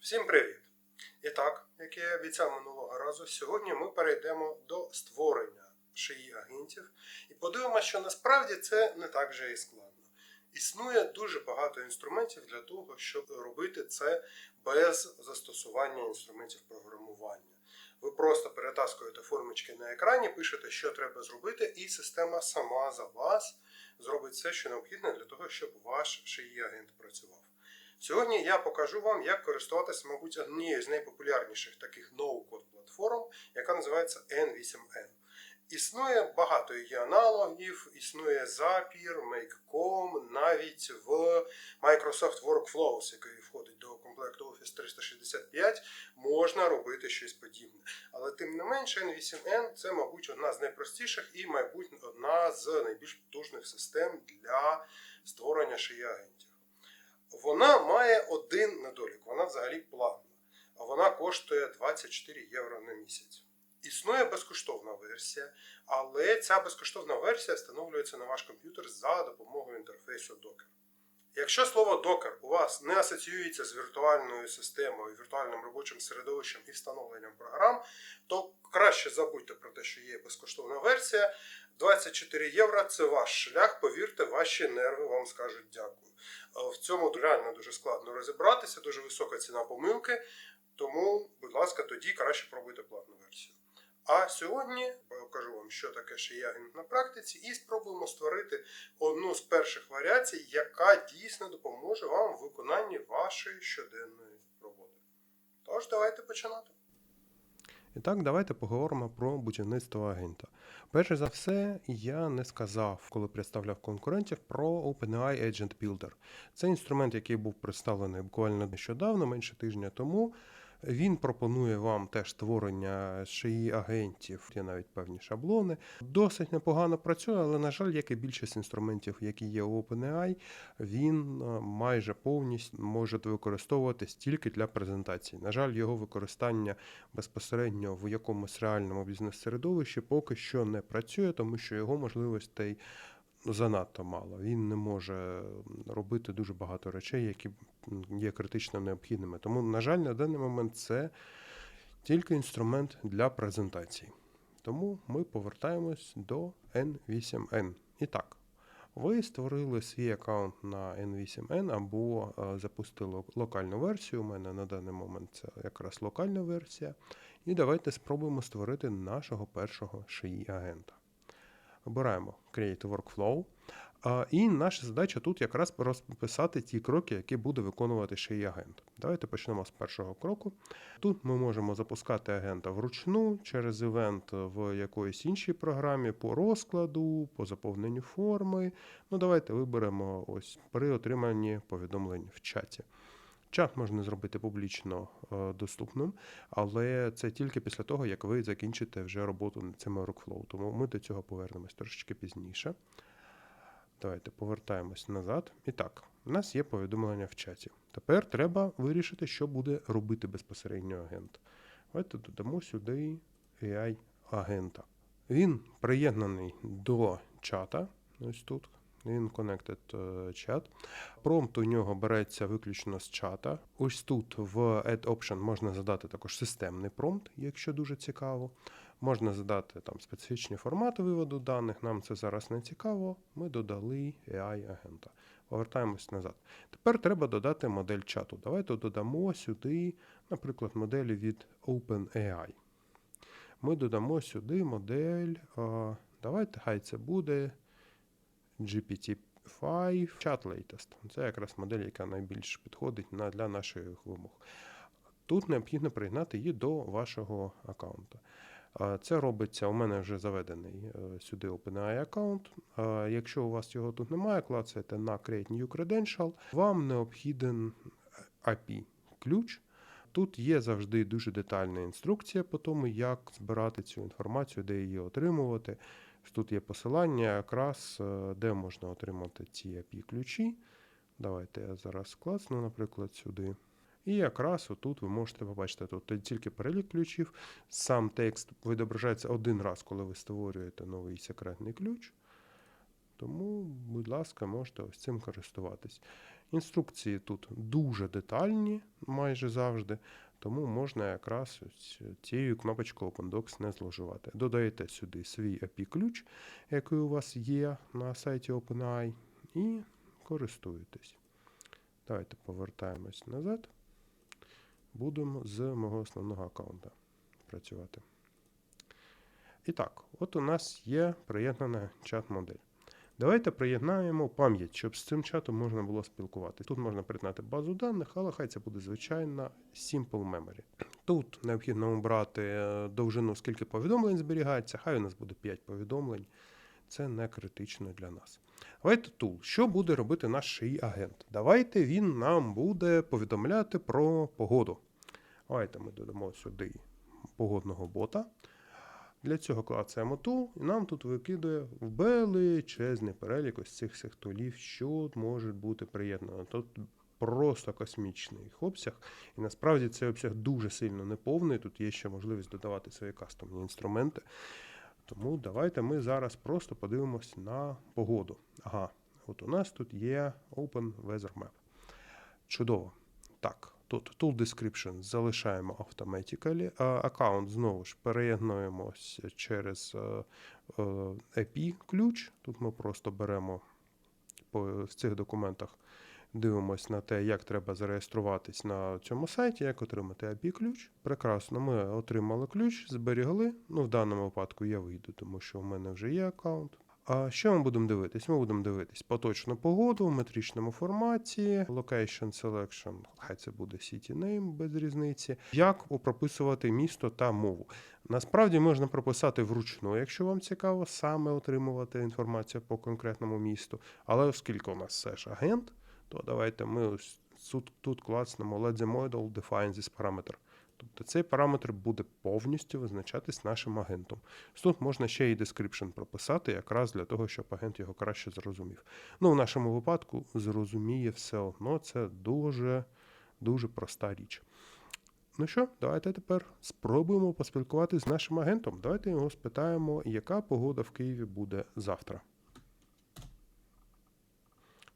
Всім привіт! І так, як я обіцяв минулого разу, сьогодні ми перейдемо до створення шиї агентів і подивимося, що насправді це не так же і складно. Існує дуже багато інструментів для того, щоб робити це без застосування інструментів програмування. Ви просто перетаскуєте формочки на екрані, пишете, що треба зробити, і система сама за вас зробить все, що необхідне для того, щоб ваш шиї агент працював. Сьогодні я покажу вам, як користуватися, мабуть, однією з найпопулярніших таких ноу-код платформ, яка називається N8N. Існує багато її аналогів, існує Zapier, Make.com, навіть в Microsoft Workflows, який входить до комплекту Office 365, можна робити щось подібне. Але тим не менше, N8N це, мабуть, одна з найпростіших і, мабуть, одна з найбільш потужних систем для створення шиї агентів. Вона має один недолік, вона взагалі платна, а вона коштує 24 євро на місяць. Існує безкоштовна версія, але ця безкоштовна версія встановлюється на ваш комп'ютер за допомогою інтерфейсу Docker. Якщо слово Docker у вас не асоціюється з віртуальною системою, віртуальним робочим середовищем і встановленням програм, то краще забудьте про те, що є безкоштовна версія. 24 євро це ваш шлях, повірте, ваші нерви вам скажуть дякую. В цьому реально дуже складно розібратися, дуже висока ціна помилки. Тому, будь ласка, тоді краще пробуйте платну версію. А сьогодні покажу вам, що таке шиягент на практиці, і спробуємо створити одну з перших варіацій, яка дійсно допоможе вам в виконанні вашої щоденної роботи. Тож, давайте починати. І так, давайте поговоримо про будівництво агента. Перш за все, я не сказав, коли представляв конкурентів про OpenAI Agent Builder. Це інструмент, який був представлений буквально нещодавно, менше тижня тому. Він пропонує вам теж створення шиї агентів, є навіть певні шаблони. Досить непогано працює, але, на жаль, як і більшість інструментів, які є у OpenAI, він е, майже повністю може використовуватись тільки для презентації. На жаль, його використання безпосередньо в якомусь реальному бізнес-середовищі поки що не працює, тому що його можливостей занадто мало. Він не може робити дуже багато речей, які є критично необхідними. Тому, на жаль, на даний момент це тільки інструмент для презентацій. Тому ми повертаємось до N8N. І так, ви створили свій аккаунт на N8N або е, запустили локальну версію. У мене на даний момент це якраз локальна версія. І давайте спробуємо створити нашого першого шиї агента. Обираємо Create Workflow. І наша задача тут якраз розписати ті кроки, які буде виконувати шиї агент. Давайте почнемо з першого кроку. Тут ми можемо запускати агента вручну через івент в якоїсь іншій програмі по розкладу, по заповненню форми. Ну, Давайте виберемо ось при отриманні повідомлень в чаті. Чат можна зробити публічно е, доступним, але це тільки після того, як ви закінчите вже роботу над цим workflow. Тому ми до цього повернемось трошечки пізніше. Давайте повертаємось назад. І так, у нас є повідомлення в чаті. Тепер треба вирішити, що буде робити безпосередньо агент. Давайте додамо сюди AI-агента. Він приєднаний до чата. Ось тут. Він Connected е, чат. Промпт у нього береться виключно з чата. Ось тут в Add Option можна задати також системний промпт, якщо дуже цікаво. Можна задати там специфічні формати виводу даних. Нам це зараз не цікаво. Ми додали AI-агента. Повертаємось назад. Тепер треба додати модель чату. Давайте додамо сюди, наприклад, моделі від OpenAI. Ми додамо сюди модель. Давайте, хай це буде. GPT-5 Chat Latest. Це якраз модель, яка найбільш підходить для наших вимог. Тут необхідно приєднати її до вашого аккаунту. Це робиться, у мене вже заведений е, сюди OpenAI аккаунт. Якщо у вас його тут немає, клацаєте на Create New Credential, вам необхіден API-ключ. Тут є завжди дуже детальна інструкція по тому, як збирати цю інформацію, де її отримувати. Тут є посилання, якраз е, де можна отримати ці API-ключі. Давайте я зараз клацну, наприклад, сюди. І якраз отут ви можете побачити тут тільки перелік ключів. Сам текст відображається один раз, коли ви створюєте новий секретний ключ. Тому, будь ласка, можете ось цим користуватись. Інструкції тут дуже детальні, майже завжди, тому можна якраз цією кнопочкою OpenDocs не зловживати. Додаєте сюди свій API-ключ, який у вас є на сайті OpenAI, і користуєтесь. Давайте повертаємось назад. Будемо з мого основного аккаунта працювати. І так, от у нас є приєднана чат-модель. Давайте приєднаємо пам'ять, щоб з цим чатом можна було спілкуватися. Тут можна приєднати базу даних, але хай це буде звичайна Simple Memory. Тут необхідно обрати е, довжину, скільки повідомлень зберігається. Хай у нас буде 5 повідомлень. Це не критично для нас. Давайте тул. Що буде робити наш агент? Давайте він нам буде повідомляти про погоду. Давайте ми додамо сюди погодного бота. Для цього клацаємо тул, і нам тут викидує величезний перелік ось цих всіх тулів, що може бути приєднано. Тут просто космічний обсяг. І насправді цей обсяг дуже сильно неповний. Тут є ще можливість додавати свої кастомні інструменти. Тому давайте ми зараз просто подивимось на погоду. Ага, от у нас тут є Open Weather Map. Чудово. Так, тут Tool Description залишаємо automatically. Аккаунт знову ж переєднуємось через е, е, API-ключ. Тут ми просто беремо по в цих документах, дивимось на те, як треба зареєструватись на цьому сайті, як отримати API-ключ. Прекрасно, ми отримали ключ, зберігли. Ну, в даному випадку я вийду, тому що у мене вже є аккаунт. А що ми будемо дивитись? Ми будемо дивитись поточну погоду в метричному форматі, location selection, хай це буде city name без різниці. Як прописувати місто та мову. Насправді можна прописати вручну, якщо вам цікаво саме отримувати інформацію по конкретному місту. Але оскільки у нас все ж агент, то давайте ми ось тут, тут клацнемо let the model define this parameter. Тобто цей параметр буде повністю визначатись нашим агентом. Тут можна ще і description прописати, якраз для того, щоб агент його краще зрозумів. Ну, в нашому випадку зрозуміє все одно, це дуже, дуже проста річ. Ну що, давайте тепер спробуємо поспілкуватися з нашим агентом. Давайте його спитаємо, яка погода в Києві буде завтра.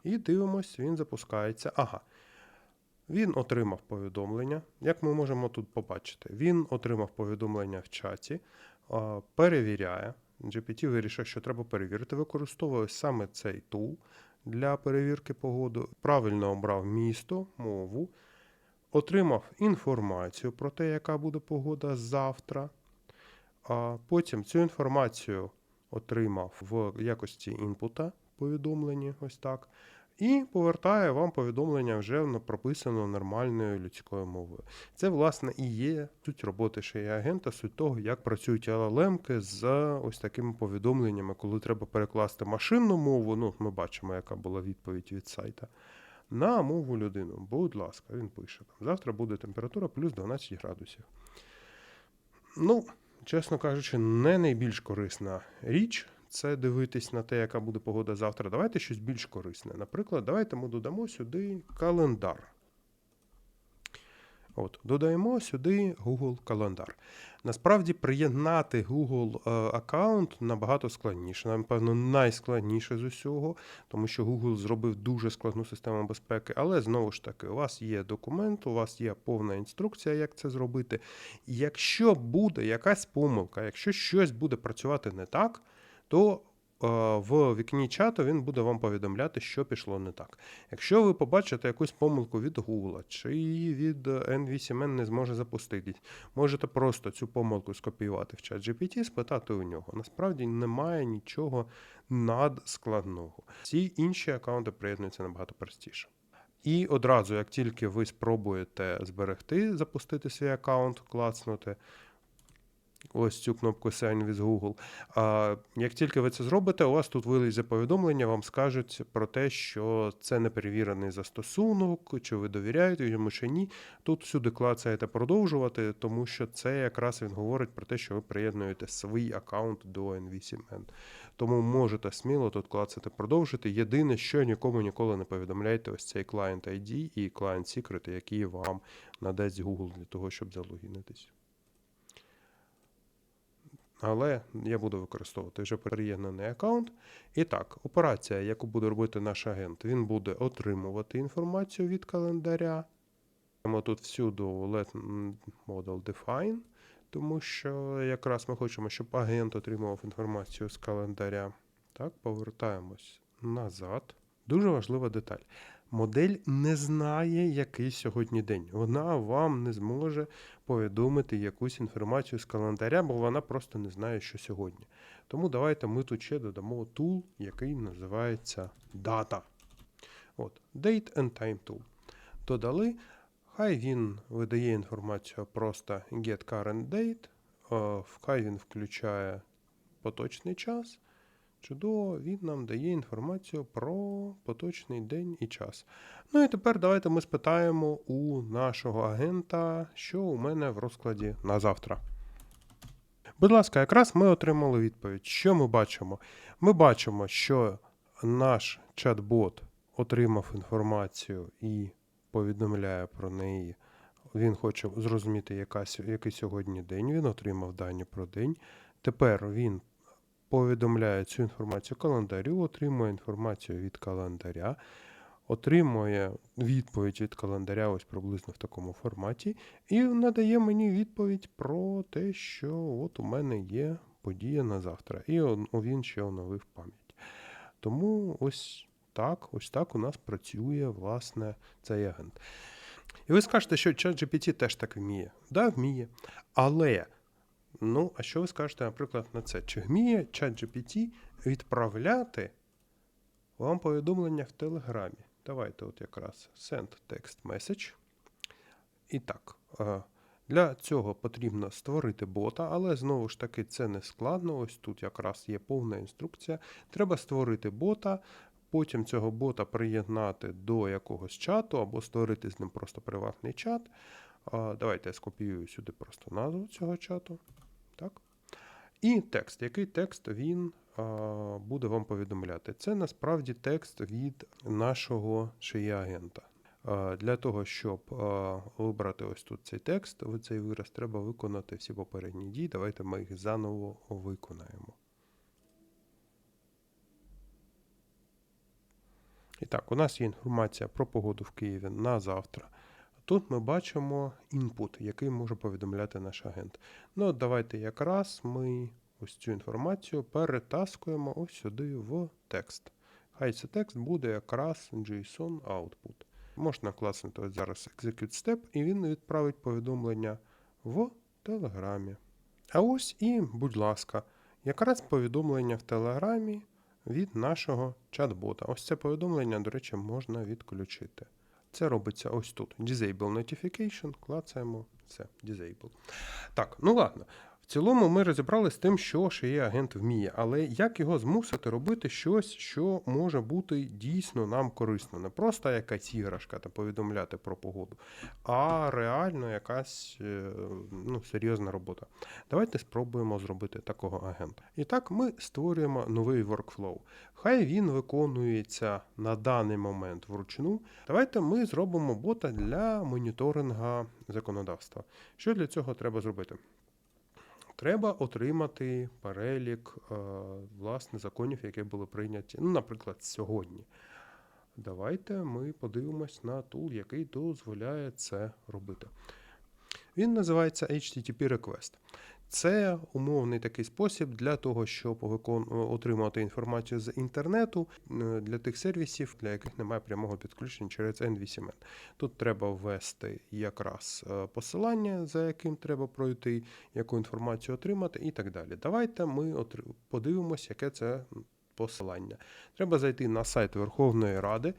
І дивимось, він запускається. Ага. Він отримав повідомлення. Як ми можемо тут побачити? Він отримав повідомлення в чаті, перевіряє. GPT вирішив, що треба перевірити. Використовує саме цей тул для перевірки погоди. Правильно обрав місто, мову, отримав інформацію про те, яка буде погода завтра. А потім цю інформацію отримав в якості інпута повідомлення, ось так. І повертає вам повідомлення вже прописано нормальною людською мовою. Це, власне, і є суть роботи й агента, суть того, як працюють LLM-ки з ось такими повідомленнями, коли треба перекласти машинну мову. Ну, ми бачимо, яка була відповідь від сайта. На мову людину. Будь ласка, він пише. Там, Завтра буде температура плюс 12 градусів. Ну, чесно кажучи, не найбільш корисна річ це дивитись на те, яка буде погода завтра. Давайте щось більш корисне. Наприклад, давайте ми додамо сюди календар. От, додаємо сюди Google календар. Насправді приєднати Google е, аккаунт набагато складніше. Напевно, найскладніше з усього, тому що Google зробив дуже складну систему безпеки. Але знову ж таки, у вас є документ, у вас є повна інструкція, як це зробити. Якщо буде якась помилка, якщо щось буде працювати не так, то е, в вікні чату він буде вам повідомляти, що пішло не так. Якщо ви побачите якусь помилку від Google, чи від N8N не зможе запуститись, можете просто цю помилку скопіювати в чат GPT, спитати у нього. Насправді немає нічого надскладного. Ці інші аккаунти приєднуються набагато простіше. І одразу, як тільки ви спробуєте зберегти, запустити свій аккаунт, клацнути, ось цю кнопку Sign with Google. А як тільки ви це зробите, у вас тут вилізе повідомлення, вам скажуть про те, що це неперевірений застосунок, чи ви довіряєте йому чи ні. Тут всюди клацаєте продовжувати, тому що це якраз він говорить про те, що ви приєднуєте свій аккаунт до N8N. Тому можете сміло тут клацати продовжити. Єдине, що нікому ніколи не повідомляйте ось цей client ID і client secret, який вам надасть Google для того, щоб залогінитись. Але я буду використовувати вже приєднаний аккаунт. І так, операція, яку буде робити наш агент, він буде отримувати інформацію від календаря. Тут всюди let model define, тому що якраз ми хочемо, щоб агент отримував інформацію з календаря. Так, повертаємось назад. Дуже важлива деталь. Модель не знає, який сьогодні день. Вона вам не зможе повідомити якусь інформацію з календаря, бо вона просто не знає, що сьогодні. Тому давайте ми тут ще додамо tool, який називається Data. От, Date and Time Tool. Додали. Хай він видає інформацію просто get current date, е, хай він включає поточний час. Чудово, він нам дає інформацію про поточний день і час. Ну і тепер давайте ми спитаємо у нашого агента, що у мене в розкладі на завтра. Будь ласка, якраз ми отримали відповідь. Що ми бачимо? Ми бачимо, що наш чат-бот отримав інформацію і повідомляє про неї. Він хоче зрозуміти, яка, який сьогодні день. Він отримав дані про день. Тепер він повідомляє цю інформацію календарю, отримує інформацію від календаря, отримує відповідь від календаря ось приблизно в такому форматі, і надає мені відповідь про те, що от у мене є подія на завтра. І він ще оновив пам'ять. Тому ось так, ось так у нас працює власне цей агент. І ви скажете, що ChatGPT теж так вміє. Да, вміє. Але, ну, а що ви скажете, наприклад, на це? Чи вміє ChatGPT відправляти вам повідомлення в Телеграмі? Давайте от якраз send text message. І так, е, для цього потрібно створити бота, але знову ж таки це не складно. Ось тут якраз є повна інструкція. Треба створити бота, потім цього бота приєднати до якогось чату або створити з ним просто приватний чат. Давайте я скопіюю сюди просто назву цього чату. Так. І текст. Який текст він буде вам повідомляти? Це насправді текст від нашого шиї агента. Для того, щоб вибрати ось тут цей текст, цей вираз, треба виконати всі попередні дії. Давайте ми їх заново виконаємо. І так, у нас є інформація про погоду в Києві на завтра. Тут ми бачимо інпут, який може повідомляти наш агент. Ну, от давайте якраз ми ось цю інформацію перетаскуємо ось сюди в текст. Хай цей текст буде якраз JSON output. Можна класнути ось зараз execute step, і він відправить повідомлення в Телеграмі. А ось і, будь ласка, якраз повідомлення в Телеграмі від нашого чат-бота. Ось це повідомлення, до речі, можна відключити. Це робиться ось тут. Disable Notification, клацаємо все, Disable. Так, ну ладно. Цілому ми розібрали з тим, що шиє агент вміє, але як його змусити робити щось, що може бути дійсно нам корисно. Не просто якась іграшка та повідомляти про погоду, а реально якась е, ну, серйозна робота. Давайте спробуємо зробити такого агента. І так ми створюємо новий workflow. Хай він виконується на даний момент вручну. Давайте ми зробимо бота для моніторинга законодавства. Що для цього треба зробити? Треба отримати перелік е, власне законів, які були прийняті, ну, наприклад, сьогодні. Давайте ми подивимось на тул, який дозволяє це робити. Він називається HTTP Request. Це умовний такий спосіб для того, щоб викон... отримати інформацію з інтернету е, для тих сервісів, для яких немає прямого підключення через NVCMN. Тут треба ввести якраз е, посилання, за яким треба пройти, яку інформацію отримати, і так далі. Давайте ми подивимося, яке це посилання. Треба зайти на сайт Верховної Ради.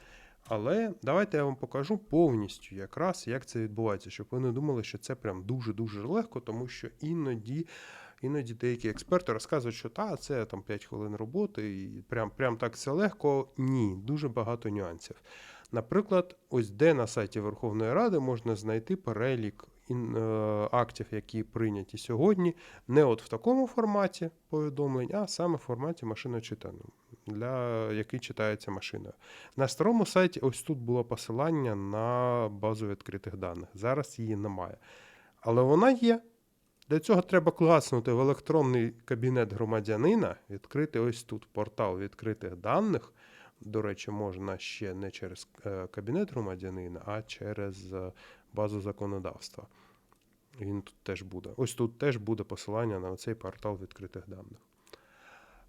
Але давайте я вам покажу повністю якраз, як це відбувається, щоб ви не думали, що це прям дуже-дуже легко, тому що іноді, іноді деякі експерти розказують, що та, це там 5 хвилин роботи, і прям, прям так все легко. Ні, дуже багато нюансів. Наприклад, ось де на сайті Верховної Ради можна знайти перелік е, актів, які прийняті сьогодні, не от в такому форматі повідомлень, а саме в форматі машиночитаного, для який читається машиною. На старому сайті ось тут було посилання на базу відкритих даних. Зараз її немає. Але вона є. Для цього треба класнути в електронний кабінет громадянина, відкрити ось тут портал відкритих даних. До речі, можна ще не через е, кабінет громадянина, а через е, базу законодавства. Він тут теж буде. Ось тут теж буде посилання на цей портал відкритих даних.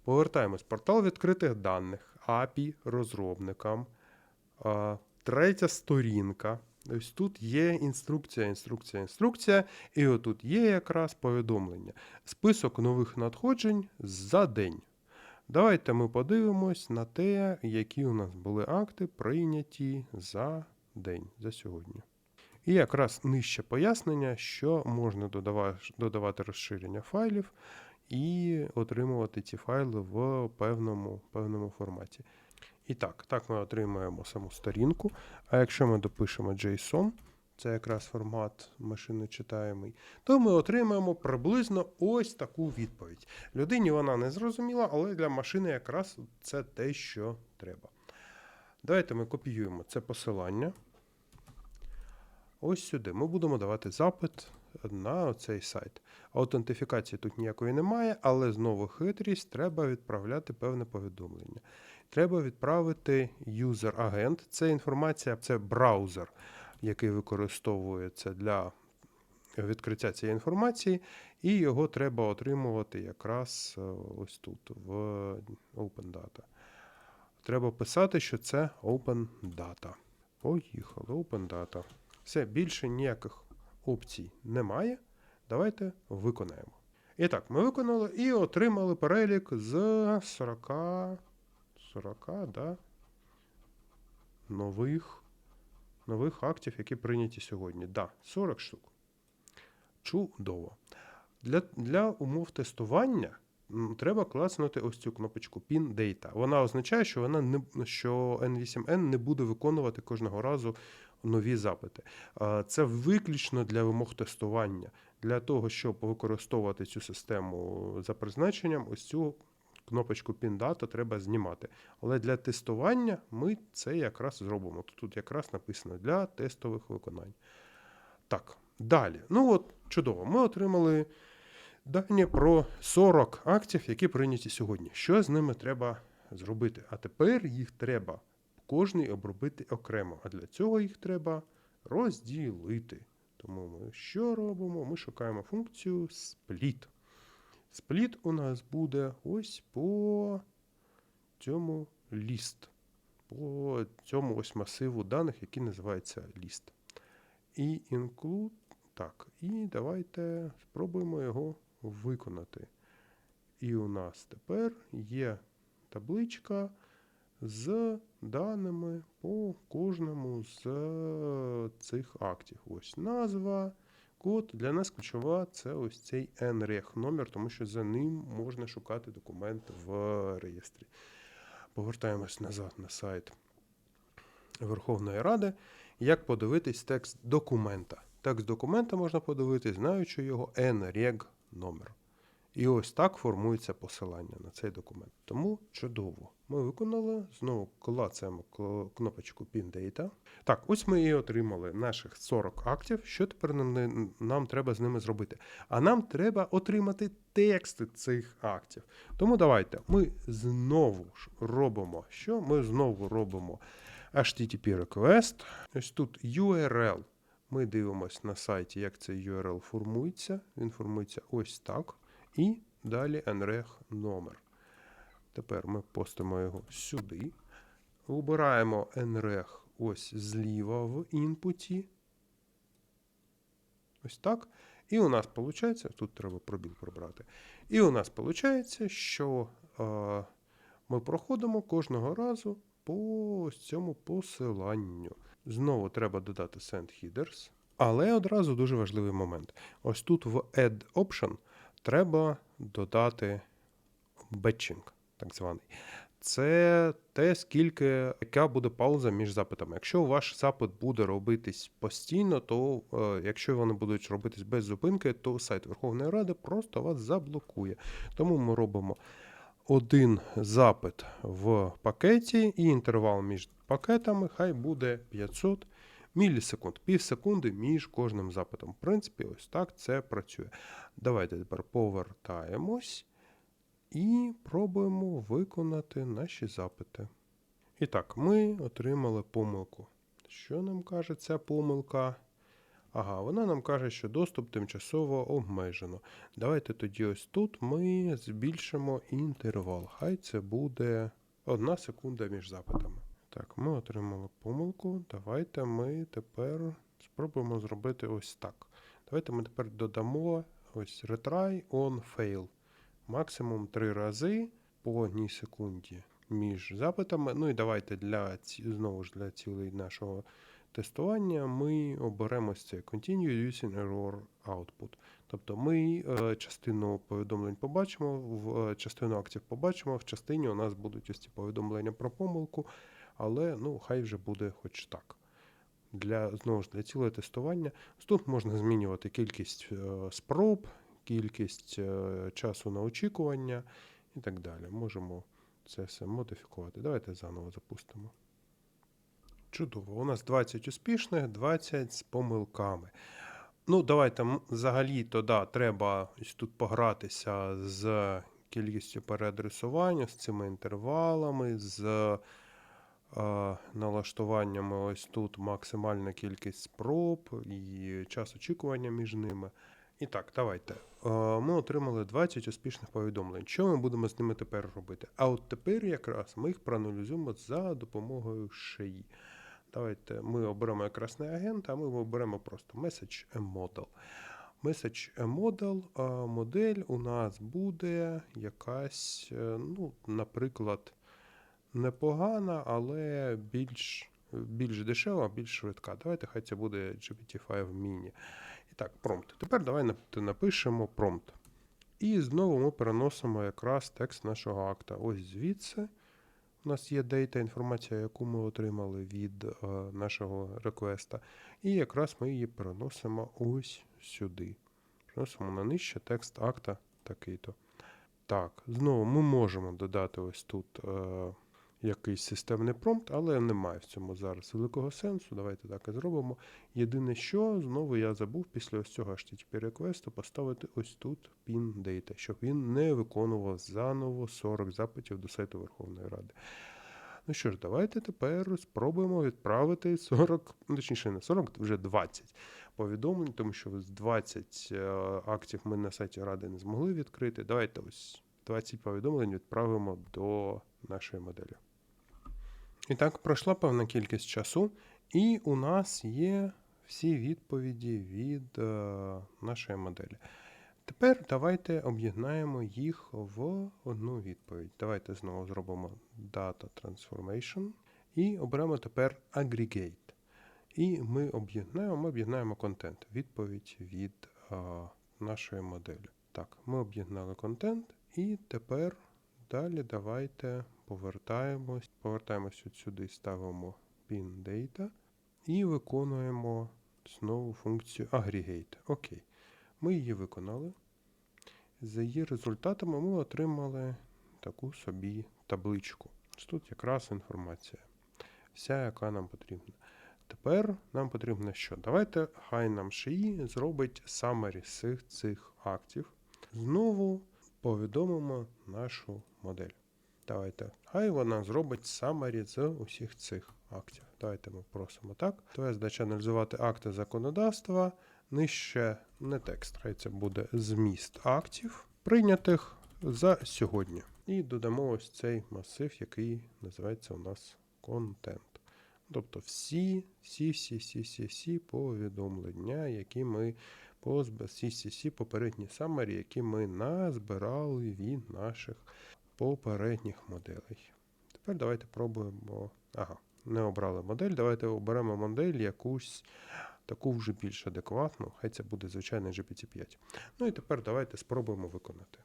Повертаємось. Портал відкритих даних, API розробникам. Третя сторінка. Ось тут є інструкція, інструкція, інструкція. І отут є якраз повідомлення. Список нових надходжень за день. Давайте ми подивимось на те, які у нас були акти прийняті за день, за сьогодні. І якраз нижче пояснення, що можна додавати розширення файлів і отримувати ці файли в певному, певному форматі. І так, так ми отримаємо саму сторінку. А якщо ми допишемо JSON, це якраз формат машиночитаємий, то ми отримаємо приблизно ось таку відповідь. Людині вона не зрозуміла, але для машини якраз це те, що треба. Давайте ми копіюємо це посилання. Ось сюди. Ми будемо давати запит на цей сайт. Аутентифікації тут ніякої немає, але знову хитрість, треба відправляти певне повідомлення. Треба відправити юзер-агент. Це інформація, це браузер, який використовується для відкриття цієї інформації, і його треба отримувати якраз е, ось тут, в Open Data. Треба писати, що це Open Data. Поїхали, Open Data. Все, більше ніяких опцій немає. Давайте виконаємо. І так, ми виконали і отримали перелік з 40, 40 да, нових, нових актів, які прийняті сьогодні. Да, 40 штук. Чудово. Для, для умов тестування треба класнути ось цю кнопочку Pin Data. Вона означає, що, вона не, що N8N не буде виконувати кожного разу нові запити. Це виключно для вимог тестування. Для того, щоб використовувати цю систему за призначенням, ось цю кнопочку Pin Data треба знімати. Але для тестування ми це якраз зробимо. Тут, якраз написано для тестових виконань. Так, далі. Ну от, чудово, ми отримали дані про 40 актів, які прийняті сьогодні. Що з ними треба зробити? А тепер їх треба кожний обробити окремо. А для цього їх треба розділити. Тому ми що робимо? Ми шукаємо функцію split. Split у нас буде ось по цьому ліст. По цьому ось масиву даних, який називається ліст. І include. Так, і давайте спробуємо його виконати. І у нас тепер є табличка з даними по кожному з цих актів. Ось назва, код. Для нас ключова це ось цей NREG номер, тому що за ним можна шукати документ в реєстрі. Повертаємось назад на сайт Верховної Ради. Як подивитись текст документа? Текст документа можна подивитись, знаючи його NREG номер. І ось так формується посилання на цей документ. Тому чудово. Ми виконали, знову клацаємо кнопочку Pin Data. Так, ось ми і отримали наших 40 актів. Що тепер нам, нам треба з ними зробити? А нам треба отримати тексти цих актів. Тому давайте ми знову ж робимо що? Ми знову робимо HTTP request. Ось тут URL. Ми дивимося на сайті, як цей URL формується. Він формується ось так. І далі NREG номер. Тепер ми постимо його сюди. Вибираємо NREG ось зліва в інпуті. Ось так. І у нас виходить, тут треба пробіл прибрати. І у нас виходить, що е, ми проходимо кожного разу по цьому посиланню. Знову треба додати send headers. Але одразу дуже важливий момент. Ось тут в Add Option треба додати batching, так званий. Це те, скільки яка буде пауза між запитами. Якщо ваш запит буде робитись постійно, то е, якщо вони будуть робитись без зупинки, то сайт Верховної Ради просто вас заблокує. Тому ми робимо один запит в пакеті, і інтервал між пакетами хай буде 500 мілісекунд, пів секунди між кожним запитом. В принципі, ось так це працює. Давайте тепер повертаємось і пробуємо виконати наші запити. І так, ми отримали помилку. Що нам каже ця помилка? Ага, вона нам каже, що доступ тимчасово обмежено. Давайте тоді ось тут ми збільшимо інтервал. Хай це буде одна секунда між запитами. Так, ми отримали помилку. Давайте ми тепер спробуємо зробити ось так. Давайте ми тепер додамо ось retry on fail. Максимум три рази по одній секунді між запитами. Ну і давайте для знову ж для цілей нашого тестування ми оберемо цей Continue using error output. Тобто ми е, частину повідомлень побачимо, в е, частину актів побачимо, в частині у нас будуть ось ці повідомлення про помилку, але ну, хай вже буде хоч так. Для, знову ж, для цілого тестування. Тут можна змінювати кількість е, спроб, кількість е, часу на очікування і так далі. Можемо це все модифікувати. Давайте заново запустимо. Чудово. У нас 20 успішних, 20 з помилками. Ну, давайте взагалі-то да, треба тут погратися з кількістю переадресування, з цими інтервалами, з налаштуваннями ось тут максимальна кількість спроб і час очікування між ними. І так, давайте. Ми отримали 20 успішних повідомлень. Що ми будемо з ними тепер робити? А от тепер якраз ми їх проаналізуємо за допомогою шиї. Давайте ми оберемо якраз не агент, а ми оберемо просто message model. Message Model, модель у нас буде якась, е, ну, наприклад, непогана, але більш, більш дешева, більш швидка. Давайте хай це буде GPT-5 Mini. І так, промпт. Тепер давай напишемо промпт. І знову ми переносимо якраз текст нашого акта. Ось звідси. У нас є дейта, інформація, яку ми отримали від е, нашого реквеста. І якраз ми її переносимо ось сюди. Переносимо на нижче текст акта такий-то. Так, знову ми можемо додати ось тут е, якийсь системний промпт, але немає в цьому зараз великого сенсу. Давайте так і зробимо. Єдине, що знову я забув після ось цього HTTP реквесту поставити ось тут pin data, щоб він не виконував заново 40 запитів до сайту Верховної Ради. Ну що ж, давайте тепер спробуємо відправити 40, ну, точніше не 40, вже 20 повідомлень, тому що з 20 е, актів ми на сайті Ради не змогли відкрити. Давайте ось 20 повідомлень відправимо до нашої моделі. І так, пройшла певна кількість часу, і у нас є всі відповіді від е, нашої моделі. Тепер давайте об'єднаємо їх в одну відповідь. Давайте знову зробимо Data Transformation і оберемо тепер Aggregate. І ми об'єднаємо, ми об'єднаємо контент, відповідь від а, нашої моделі. Так, ми об'єднали контент, і тепер далі давайте повертаємось. Повертаємось от сюди, ставимо pin data і виконуємо знову функцію aggregate. Окей. Ми її виконали. За її результатами ми отримали таку собі табличку. Тут якраз інформація. Вся, яка нам потрібна. Тепер нам потрібно що? Давайте хай нам шиї зробить summary з цих, актів. Знову повідомимо нашу модель. Давайте. Хай вона зробить summary з усіх цих актів. Давайте ми просимо так. Задача аналізувати акти законодавства. Нижче не текст, хай це буде зміст актів, прийнятих за сьогодні. І додамо ось цей масив, який називається у нас контент. Тобто всі, всі, всі, всі, всі, всі повідомлення, які ми по зб- всі, всі, всі попередні summary, які ми назбирали від наших попередніх моделей. Тепер давайте пробуємо. Ага, не обрали модель. Давайте оберемо модель якусь таку вже більш адекватну. Хай це буде звичайний GPT-5. Ну і тепер давайте спробуємо виконати.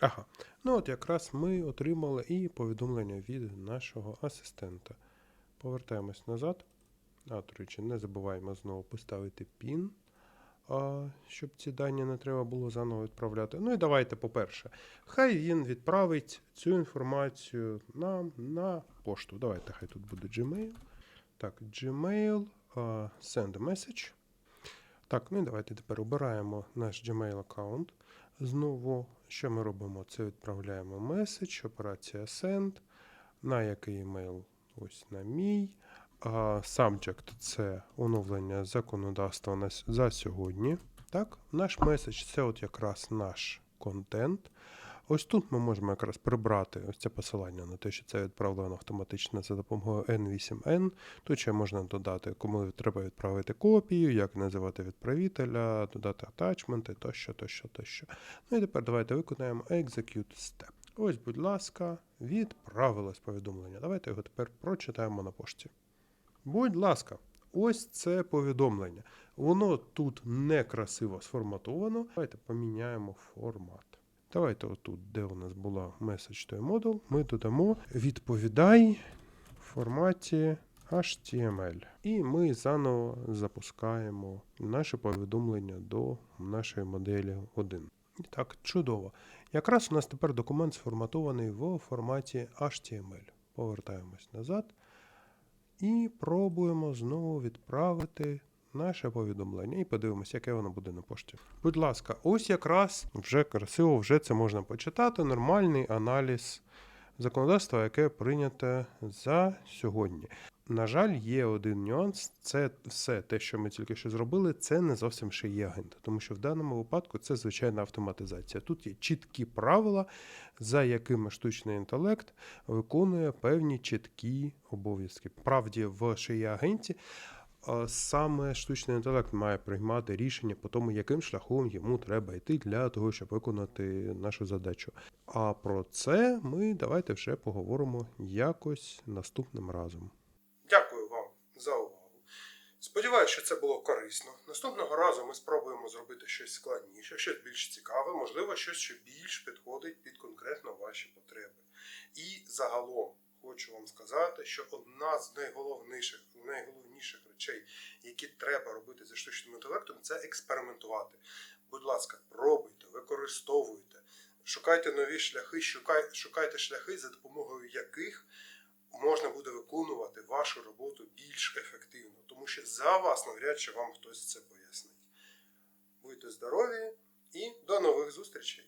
Ага, ну от якраз ми отримали і повідомлення від нашого асистента. Повертаємось назад. А, до речі, не забуваємо знову поставити PIN, щоб ці дані не треба було заново відправляти. Ну і давайте, по-перше, хай він відправить цю інформацію нам на пошту. Давайте, хай тут буде Gmail. Так, Gmail. Send message. Так, ну і давайте тепер обираємо наш Gmail аккаунт. Знову, що ми робимо? Це відправляємо меседж, операція Send. На який емейл? Ось на мій. Subject це оновлення законодавства за сьогодні. Так, наш меседж це от якраз наш контент. Ось тут ми можемо якраз прибрати ось це посилання на те, що це відправлено автоматично за допомогою N8N. Тут ще можна додати, кому треба відправити копію, як називати відправителя, додати атачменти тощо, тощо, тощо. Ну і тепер давайте виконаємо Execute Step. Ось, будь ласка, відправилось повідомлення. Давайте його тепер прочитаємо на пошті. Будь ласка, ось це повідомлення. Воно тут некрасиво сформатовано. Давайте поміняємо формат. Давайте отут, де у нас була message to model, ми додамо відповідай в форматі HTML. І ми заново запускаємо наше повідомлення до нашої моделі 1. І так, чудово. Якраз у нас тепер документ сформатований в форматі HTML. Повертаємось назад і пробуємо знову відправити наше повідомлення і подивимося, яке воно буде на пошті. Будь ласка, ось якраз вже красиво, вже це можна почитати. Нормальний аналіз законодавства, яке прийнято за сьогодні. На жаль, є один нюанс. Це все те, що ми тільки що зробили, це не зовсім ще є агент, тому що в даному випадку це звичайна автоматизація. Тут є чіткі правила, за якими штучний інтелект виконує певні чіткі обов'язки. Правді, в шиї агенті саме штучний інтелект має приймати рішення по тому, яким шляхом йому треба йти для того, щоб виконати нашу задачу. А про це ми давайте вже поговоримо якось наступним разом. За увагу. Сподіваюся, що це було корисно. Наступного разу ми спробуємо зробити щось складніше, щось більш цікаве, можливо, щось, що більш підходить під конкретно ваші потреби. І загалом хочу вам сказати, що одна з найголовніших, найголовніших речей, які треба робити зі штучним інтелектом, це експериментувати. Будь ласка, пробуйте, використовуйте, шукайте нові шляхи, шукайте шляхи, за допомогою яких можна буде виконувати вашу роботу більш ефективно, тому що за вас навряд чи вам хтось це пояснить. Будьте здорові і до нових зустрічей!